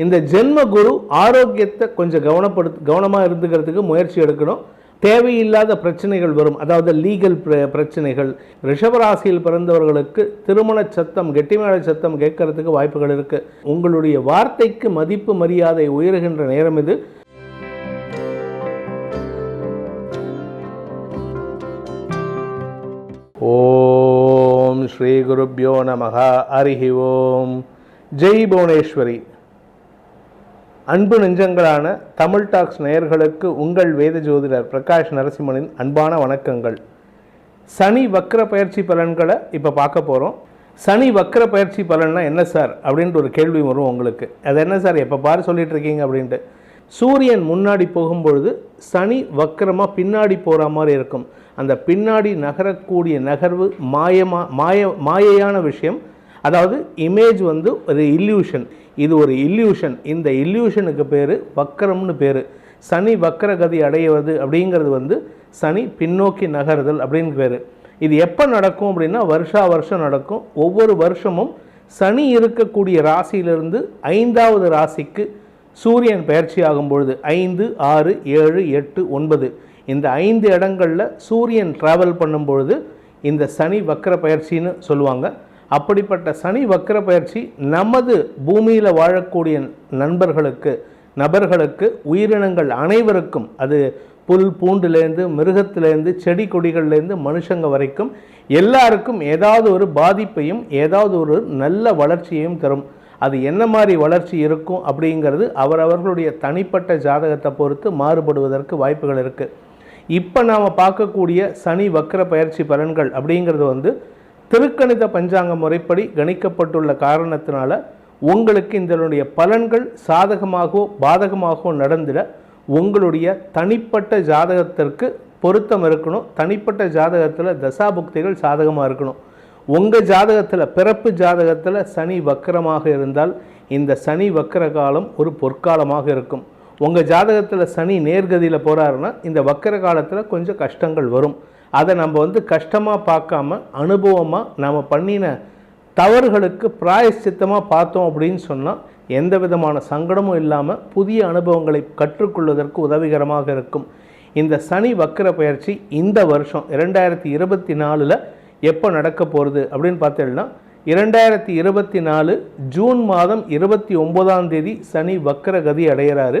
இந்த ஜென்ம குரு ஆரோக்கியத்தை கொஞ்சம் கவனப்படுத்த கவனமாக இருந்துக்கிறதுக்கு முயற்சி எடுக்கணும். தேவையில்லாத பிரச்சனைகள் வரும். அதாவது லீகல் பிரச்சனைகள். ரிஷபராசியில் பிறந்தவர்களுக்கு திருமண சத்தம் கெட்டிமேள சத்தம் கேட்கறதுக்கு வாய்ப்புகள் இருக்கு. உங்களுடைய வார்த்தைக்கு மதிப்பு மரியாதை உயர்கின்ற நேரம் இது. ஓம் ஸ்ரீ குருப்யோ நமக அரிஹி ஓம். ஜெய் புவனேஸ்வரி. அன்பு நெஞ்சங்களான தமிழ் டாக்ஸ் நேயர்களுக்கு உங்கள் வேத ஜோதிடர் பிரகாஷ் நரசிம்மனின் அன்பான வணக்கங்கள். சனி வக்ர பயிற்சி பலன்களை இப்போ பார்க்க போகிறோம் சனி வக்ர பயிற்சி பலன்னா என்ன சார்? அப்படின்ட்டு ஒரு கேள்வி வரும் உங்களுக்கு. அது என்ன சார்? எப்போ பாரு சொல்லிட்டு இருக்கீங்க அப்படின்ட்டு. சூரியன் முன்னாடி போகும்பொழுது சனி வக்கரமாக பின்னாடி போகிற மாதிரி இருக்கும். அந்த பின்னாடி நகரக்கூடிய நகர்வு மாயமா மாய மாயையான விஷயம். அதாவது இமேஜ் வந்து ஒரு இல்யூஷன் இது ஒரு இல்யூஷன் இந்த இல்யூஷனுக்கு பேர் வக்கரம்னு பேர். சனி வக்கரகதி அடைவது அப்படிங்கிறது வந்து சனி பின்னோக்கி நகருதல் அப்படின்னு பேர். இது எப்போ நடக்கும் அப்படின்னா வருஷா வருஷம் நடக்கும். ஒவ்வொரு வருஷமும் சனி இருக்கக்கூடிய ராசியிலிருந்து ஐந்தாவது ராசிக்கு சூரியன் பயிற்சி ஆகும் பொழுது ஐந்து ஆறு ஏழு எட்டு ஒன்பது. இந்த ஐந்து இடங்களில் சூரியன் ட்ராவல் பண்ணும் பொழுது இந்த சனி வக்கர பயிற்சின்னு சொல்லுவாங்க. அப்படிப்பட்ட சனி வக்கர பயிற்சி நமது பூமியில் வாழக்கூடிய நண்பர்களுக்கு நபர்களுக்கு உயிரினங்கள் அனைவருக்கும் அது புல் பூண்டுலேருந்து மிருகத்திலேருந்து செடி கொடிகள்லேருந்து மனுஷங்க வரைக்கும் எல்லாருக்கும் ஏதாவது ஒரு பாதிப்பையும் ஏதாவது ஒரு நல்ல வளர்ச்சியையும் தரும். அது என்ன மாதிரி வளர்ச்சி இருக்கும் அப்படிங்கிறது அவரவர்களுடைய தனிப்பட்ட ஜாதகத்தை பொறுத்து மாறுபடுவதற்கு வாய்ப்புகள் இருக்குது இப்போ நாம் பார்க்கக்கூடிய சனி வக்கர பயிற்சி பலன்கள் அப்படிங்கிறது வந்து திருக்கணித பஞ்சாங்க முறைப்படி கணிக்கப்பட்டுள்ள காரணத்தினால உங்களுக்கு இதனுடைய பலன்கள் சாதகமாகவோ பாதகமாகவோ நடந்திட உங்களுடைய தனிப்பட்ட ஜாதகத்திற்கு பொருத்தம் இருக்கணும். தனிப்பட்ட ஜாதகத்தில் தசாபுக்திகள் சாதகமாக இருக்கணும். உங்கள் ஜாதகத்தில் பிறப்பு ஜாதகத்தில் சனி வக்கரமாக இருந்தால் இந்த சனி வக்கர காலம் ஒரு பொற்காலமாக இருக்கும். உங்கள் ஜாதகத்தில் சனி நேர்கதியில் போகிறாருன்னா இந்த வக்கர காலத்தில் கொஞ்சம் கஷ்டங்கள் வரும். அதை நம்ம வந்து கஷ்டமாக பார்க்காம அனுபவமாக நாம் பண்ணின தவறுகளுக்கு பிராயச்சித்தமாக பார்த்தோம் அப்படின்னு சொன்னால் எந்த விதமான சங்கடமும் இல்லாமல் புதிய அனுபவங்களை கற்றுக்கொள்வதற்கு உதவிகரமாக இருக்கும். இந்த சனி வக்கர பயிற்சி இந்த வருஷம் இரண்டாயிரத்தி இருபத்தி நாலில் எப்போ நடக்க போகிறது அப்படின்னு பார்த்தீங்கன்னா இரண்டாயிரத்தி இருபத்தி நாலு ஜூன் மாதம் இருபத்தி ஒம்போதாம் தேதி சனி வக்கர கதி அடைகிறாரு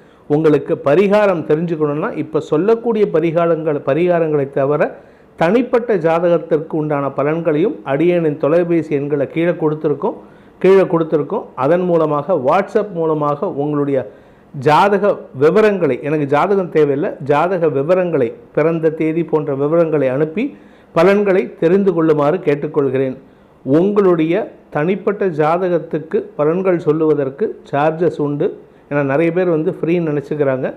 உங்களுக்கு பரிகாரம் தெரிஞ்சுக்கணும்னா இப்போ சொல்லக்கூடிய பரிகாரங்கள் பரிகாரங்களை தவிர தனிப்பட்ட ஜாதகத்திற்கு உண்டான பலன்களையும் அடியேனின் தொலைபேசி எண்களை கீழே கொடுத்துருக்கோம் கீழே கொடுத்துருக்கோம். அதன் மூலமாக வாட்ஸ்அப் மூலமாக உங்களுடைய ஜாதக விவரங்களை எனக்கு ஜாதகம் தேவையில்லை ஜாதக விவரங்களை பிறந்த தேதி போன்ற விவரங்களை அனுப்பி பலன்களை தெரிந்து கொள்ளுமாறு கேட்டுக்கொள்கிறேன். உங்களுடைய தனிப்பட்ட ஜாதகத்துக்கு பலன்கள் சொல்லுவதற்கு சார்ஜஸ் உண்டு. ஏன்னா நிறைய பேர் வந்து ஃப்ரீன்னு நினச்சிக்கிறாங்க.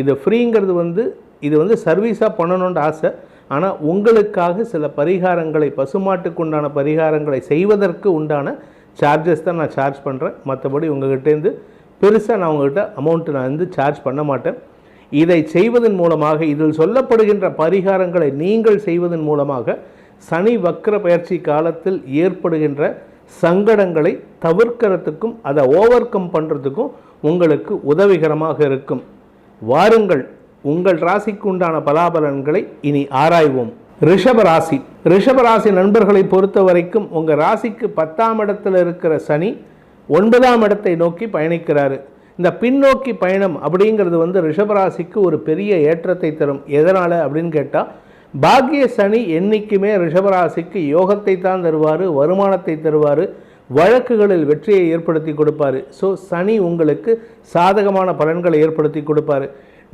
இது ஃப்ரீங்கிறது வந்து இது வந்து சர்வீஸாக பண்ணணுன்ற ஆசை. ஆனால் உங்களுக்காக சில பரிகாரங்களை பசுமாட்டுக்கு உண்டான பரிகாரங்களை செய்வதற்கு உண்டான சார்ஜஸ் தான் நான் சார்ஜ் பண்ணுறேன் மற்றபடி உங்கள்கிட்டேருந்து பெருசாக நான் உங்கள்கிட்ட அமௌண்ட்டு நான் வந்து சார்ஜ் பண்ண மாட்டேன். இதை செய்வதன் மூலமாக இதில் சொல்லப்படுகின்ற பரிகாரங்களை நீங்கள் செய்வதன் மூலமாக சனி வக்கர பயிற்சி காலத்தில் ஏற்படுகின்ற சங்கடங்களை தவிர்க்கிறதுக்கும் அதை ஓவர் கம் பண்ணுறதுக்கும் உங்களுக்கு உதவிகரமாக இருக்கும். வாருங்கள் உங்கள் ராசிக்கு உண்டான பலாபலன்களை இனி ஆராய்வோம். ரிஷப ராசி ரிஷப ராசி நண்பர்களை பொறுத்த வரைக்கும் உங்கள் ராசிக்கு பத்தாம் இடத்துல இருக்கிற சனி ஒன்பதாம் இடத்தை நோக்கி பயணிக்கிறாரு. இந்த பின்னோக்கி பயணம் அப்படிங்கிறது வந்து ரிஷபராசிக்கு ஒரு பெரிய ஏற்றத்தை தரும். எதனால் அப்படின்னு கேட்டால் பாக்கிய சனி என்னைக்குமே ரிஷபராசிக்கு யோகத்தை தான் தருவார் வருமானத்தை தருவார் வழக்குகளில் வெற்றியை ஏற்படுத்தி கொடுப்பாரு. ஸோ சனி உங்களுக்கு சாதகமான பலன்களை ஏற்படுத்தி கொடுப்பாரு.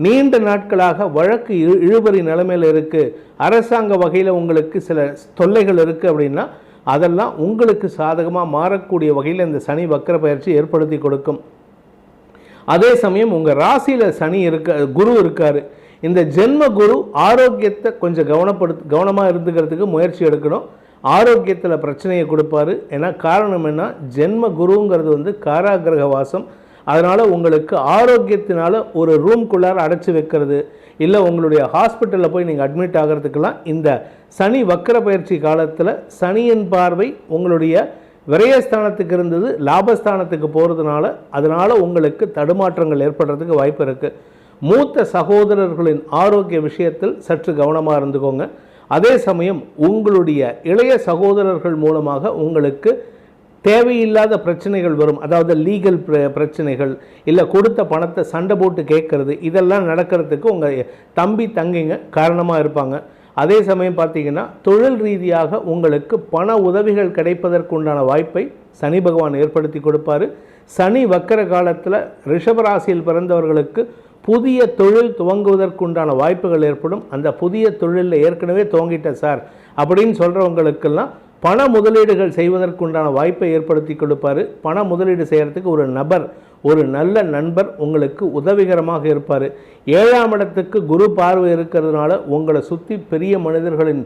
நீண்ட நாட்களாக வழக்கு இழு இழுபறி நிலைமையில் இருக்குது அரசாங்க வகையில் உங்களுக்கு சில தொல்லைகள் இருக்குது அப்படின்னா அதெல்லாம் உங்களுக்கு சாதகமாக மாறக்கூடிய வகையில் இந்த சனி வக்கர பயிற்சி ஏற்படுத்தி கொடுக்கும். அதே சமயம் உங்கள் ராசியில் சனி இருக்க குரு இருக்கார். இந்த ஜென்ம குரு ஆரோக்கியத்தை கொஞ்சம் கவனப்படுத்து கவனமாக இருந்துக்கிறதுக்கு முயற்சி எடுக்கணும். ஆரோக்கியத்தில் பிரச்சனையை கொடுப்பாரு. ஏன்னா காரணம் என்ன? ஜென்ம குருங்கிறது வந்து காராகிரக வாசம். அதனால் உங்களுக்கு ஆரோக்கியத்தினால் ஒரு ரூம்குள்ளார அடைச்சி வைக்கிறது. இல்லை உங்களுடைய ஹாஸ்பிட்டலில் போய் நீங்கள் அட்மிட் ஆகிறதுக்கெல்லாம் இந்த சனி வக்கர பயிற்சி காலத்தில் சனியின் பார்வை உங்களுடைய விரயஸ்தானத்துக்கு இருந்தது லாபஸ்தானத்துக்கு போகிறதுனால அதனால் உங்களுக்கு தடுமாற்றங்கள் ஏற்படுறதுக்கு வாய்ப்பு இருக்குது மூத்த சகோதரர்களின் ஆரோக்கிய விஷயத்தில் சற்று கவனமாக இருந்துக்கோங்க. அதே சமயம் உங்களுடைய இளைய சகோதரர்கள் மூலமாக உங்களுக்கு தேவையில்லாத பிரச்சனைகள் வரும். அதாவது லீகல் பிரச்சனைகள் இல்லை கொடுத்த பணத்தை சண்டை போட்டு கேட்கறது இதெல்லாம் நடக்கிறதுக்கு உங்கள் தம்பி தங்கிங்க காரணமாக இருப்பாங்க. அதே சமயம் பார்த்தீங்கன்னா தொழில் ரீதியாக உங்களுக்கு பண உதவிகள் கிடைப்பதற்குண்டான வாய்ப்பை சனி பகவான் ஏற்படுத்தி கொடுப்பாரு. சனி வக்கர காலத்தில் ரிஷபராசியில் பிறந்தவர்களுக்கு புதிய தொழில் துவங்குவதற்குண்டான வாய்ப்புகள் ஏற்படும். அந்த புதிய தொழிலில் ஏற்கனவே துவங்கிட்டேன் சார். அப்படின்னு சொல்கிறவங்களுக்கெல்லாம் பண முதலீடுகள் செய்வதற்குண்டான வாய்ப்பை ஏற்படுத்தி கொடுப்பார். பண முதலீடு செய்கிறதுக்கு ஒரு நபர் ஒரு நல்ல நண்பர் உங்களுக்கு உதவிகரமாக இருப்பார். ஏழாம் இடத்துக்கு குரு பார்வை இருக்கிறதுனால உங்களை சுற்றி பெரிய மனிதர்களின்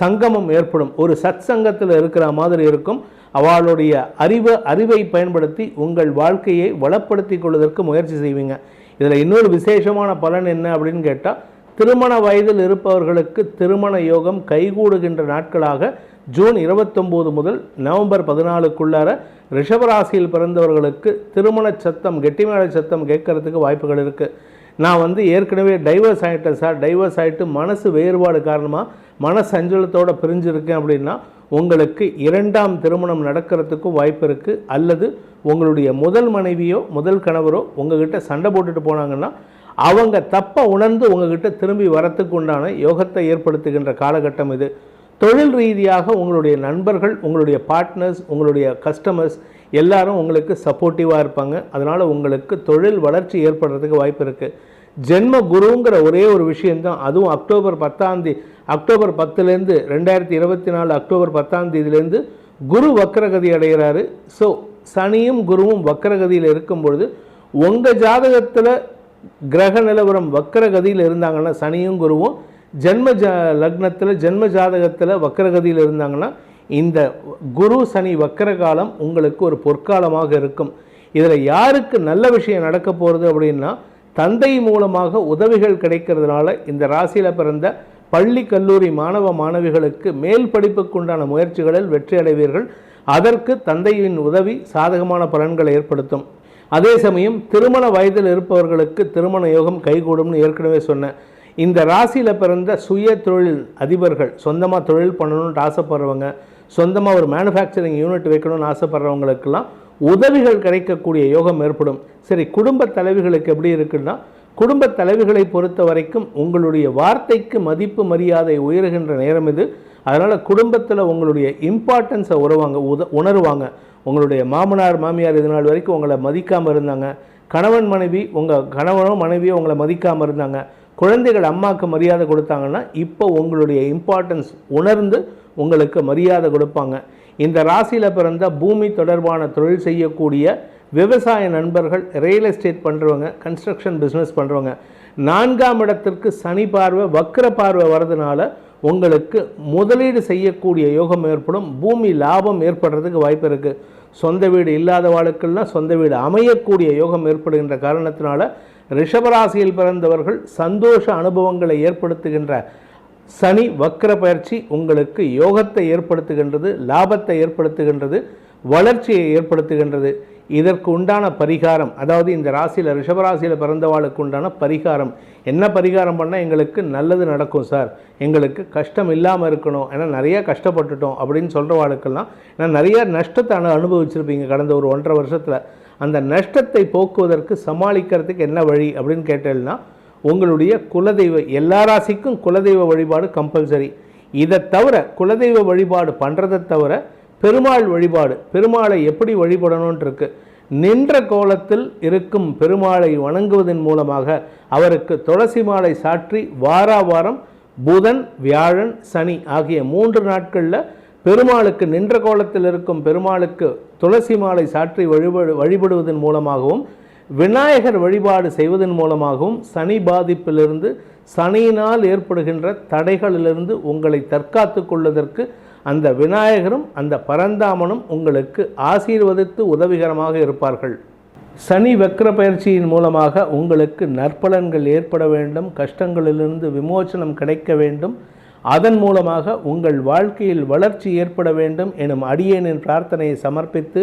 சங்கமம் ஏற்படும். ஒரு சத் சங்கத்தில் இருக்கிற மாதிரி இருக்கும். அவளுடைய அறிவு அறிவை பயன்படுத்தி உங்கள் வாழ்க்கையை வளப்படுத்தி கொள்வதற்கு முயற்சி செய்வீங்க. இதில் இன்னொரு விசேஷமான பலன் என்ன அப்படின்னு கேட்டால் திருமண வயதில் இருப்பவர்களுக்கு திருமண யோகம் கைகூடுகின்ற நாட்களாக ஜூன் இருபத்தொம்போது முதல் நவம்பர் பதினாலுக்குள்ளார ரிஷபராசியில் பிறந்தவர்களுக்கு திருமண சத்தம் கெட்டிமேள சத்தம் கேட்கறதுக்கு வாய்ப்புகள் இருக்குது நான் வந்து ஏற்கனவே டைவர்ஸ் ஆகிட்டேன் சார். டைவர்ஸ் ஆகிட்டு மனசு வேறுபாடு காரணமாக மன சஞ்சலத்தோடு பிரிஞ்சிருக்கேன் அப்படின்னா உங்களுக்கு இரண்டாம் திருமணம் நடக்கிறதுக்கும் வாய்ப்பு இருக்குது அல்லது உங்களுடைய முதல் மனைவியோ முதல் கணவரோ உங்ககிட்ட சண்டை போட்டுட்டு போனாங்கன்னா அவங்க தப்பை உணர்ந்து உங்ககிட்ட திரும்பி வரத்துக்கு உண்டான யோகத்தை ஏற்படுத்துகின்ற காலகட்டம் இது. தொழில் ரீதியாக உங்களுடைய நண்பர்கள் உங்களுடைய பார்ட்னர்ஸ் உங்களுடைய கஸ்டமர்ஸ் எல்லாரும் உங்களுக்கு சப்போர்ட்டிவாக இருப்பாங்க. அதனால் உங்களுக்கு தொழில் வளர்ச்சி ஏற்படுறதுக்கு வாய்ப்பு இருக்குது ஜென்ம குருங்கிற ஒரே ஒரு விஷயந்தான் அதுவும் அக்டோபர் பத்தாந்தேதி அக்டோபர் பத்துலேருந்து ரெண்டாயிரத்தி இருபத்தி நாலு அக்டோபர் பத்தாம் தேதியிலேருந்து குரு வக்கரகதி அடைகிறாரு. ஸோ சனியும் குருவும் வக்கரகதியில் இருக்கும் பொழுது உங்கள் ஜாதகத்தில் கிரக நிலவரம் வக்கரகதியில் இருந்தாங்கன்னா சனியும் குருவும் ஜென்ம ஜ லக்னத்தில் ஜென்ம ஜாதகத்தில் வக்கரகதியில் இருந்தாங்கன்னா இந்த குரு சனி வக்கர காலம் உங்களுக்கு ஒரு பொற்காலமாக இருக்கும். இதில் யாருக்கு நல்ல விஷயம் நடக்க போகிறது அப்படின்னா தந்தை மூலமாக உதவிகள் கிடைக்கிறதுனால இந்த ராசியில் பிறந்த பள்ளி கல்லூரி மாணவ மாணவிகளுக்கு மேல் படிப்புக்குண்டான முயற்சிகளில் வெற்றி அடைவீர்கள். அதற்கு தந்தையின் உதவி சாதகமான பலன்களை ஏற்படுத்தும். அதே சமயம் திருமண வயதில் இருப்பவர்களுக்கு திருமண யோகம் கைகூடும்னு ஏற்கனவே சொன்னேன். இந்த ராசியில் பிறந்த சுய தொழில் அதிபர்கள் சொந்தமாக தொழில் பண்ணணும்னு ஆசைப்படுறவங்க சொந்தமாக ஒரு மேனுஃபேக்சரிங் யூனிட் வைக்கணும்னு ஆசைப்படுறவங்களுக்கெல்லாம் உதவிகள் கிடைக்கக்கூடிய யோகம் ஏற்படும். சரி குடும்ப தலைவிகளுக்கு எப்படி இருக்குன்னா குடும்ப தலைவிகளை பொறுத்த வரைக்கும் உங்களுடைய வார்த்தைக்கு மதிப்பு மரியாதை உயர்கின்ற நேரம் இது. அதனால் குடும்பத்தில் உங்களுடைய இம்பார்ட்டன்ஸை உறவாங்க உத உணருவாங்க. உங்களுடைய மாமனார் மாமியார் இது நாள் வரைக்கும் உங்களை மதிக்காமல் இருந்தாங்க. கணவன் மனைவி உங்கள் கணவனோ மனைவியோ உங்களை மதிக்காமல் இருந்தாங்க. குழந்தைகள் அம்மாவுக்கு மரியாதை கொடுத்தாங்கன்னா இப்போ உங்களுடைய இம்பார்ட்டன்ஸ் உணர்ந்து உங்களுக்கு மரியாதை கொடுப்பாங்க. இந்த ராசியில் பிறந்த பூமி தொடர்பான தொழில் செய்யக்கூடிய விவசாய நண்பர்கள் ரியல் எஸ்டேட் பண்ணுறவங்க கன்ஸ்ட்ரக்ஷன் பிஸ்னஸ் பண்ணுறவங்க நான்காம் இடத்திற்கு சனி பார்வை வக்கர பார்வை வர்றதுனால உங்களுக்கு முதலீடு செய்யக்கூடிய யோகம் ஏற்படும். பூமி லாபம் ஏற்படுறதுக்கு வாய்ப்பு இருக்குது சொந்த வீடு இல்லாத வாழ்க்கெல்லாம் சொந்த வீடு அமையக்கூடிய யோகம் ஏற்படுகின்ற காரணத்தினால ரிஷபராசியில் பிறந்தவர்கள் சந்தோஷ அனுபவங்களை ஏற்படுத்துகின்ற சனி வக்கர பயிற்சி உங்களுக்கு யோகத்தை ஏற்படுத்துகின்றது லாபத்தை ஏற்படுத்துகின்றது வளர்ச்சியை ஏற்படுத்துகின்றது. இதற்கு உண்டான பரிகாரம் அதாவது இந்த ராசியில் ரிஷபராசியில் பிறந்தவாளுக்கு உண்டான பரிகாரம். என்ன பரிகாரம் பண்ணால் எங்களுக்கு நல்லது நடக்கும் சார். எங்களுக்கு கஷ்டம் இல்லாமல் இருக்கணும். ஏன்னா நிறைய கஷ்டப்பட்டுட்டோம் அப்படின்னு சொல்கிறவாளுக்கெல்லாம் நான் நிறைய நஷ்டத்தை அனு அனுபவிச்சிருப்பீங்க கடந்த ஒரு ஒன்றரை வருஷத்தில். அந்த நஷ்டத்தை போக்குவதற்கு சமாளிக்கிறதுக்கு என்ன வழி அப்படின்னு கேட்டேன்னா உங்களுடைய குலதெய்வ எல்லா ராசிக்கும் குலதெய்வ வழிபாடு கம்பல்சரி இதை தவிர குலதெய்வ வழிபாடு பண்ணுறதை தவிர பெருமாள் வழிபாடு பெருமாளை எப்படி வழிபடணும்னு இருக்கு நின்ற கோலத்தில் இருக்கும் பெருமாளை வணங்குவதன் மூலமாக அவருக்கு துளசி மாலை சாற்றி வாரா வாரம் புதன் வியாழன் சனி ஆகிய மூன்று நாட்களில் பெருமாளுக்கு நின்ற கோலத்தில் இருக்கும் பெருமாளுக்கு துளசி மாலை சாற்றி வழிபடு வழிபடுவதன் மூலமாகவும் விநாயகர் வழிபாடு செய்வதன் மூலமாகவும் சனி பாதிப்பிலிருந்து சனியினால் ஏற்படுகின்ற தடைகளிலிருந்து உங்களை தற்காத்து கொள்வதற்கு அந்த விநாயகரும் அந்த பரந்தாமனும் உங்களுக்கு ஆசீர்வதித்து உதவிகரமாக இருப்பார்கள். சனி வக்ர பயிற்சியின் மூலமாக உங்களுக்கு நற்பலன்கள் ஏற்பட வேண்டும் கஷ்டங்களிலிருந்து விமோசனம் கிடைக்க வேண்டும். அதன் மூலமாக உங்கள் வாழ்க்கையில் வளர்ச்சி ஏற்பட வேண்டும் எனும் அடியேனின் பிரார்த்தனையை சமர்ப்பித்து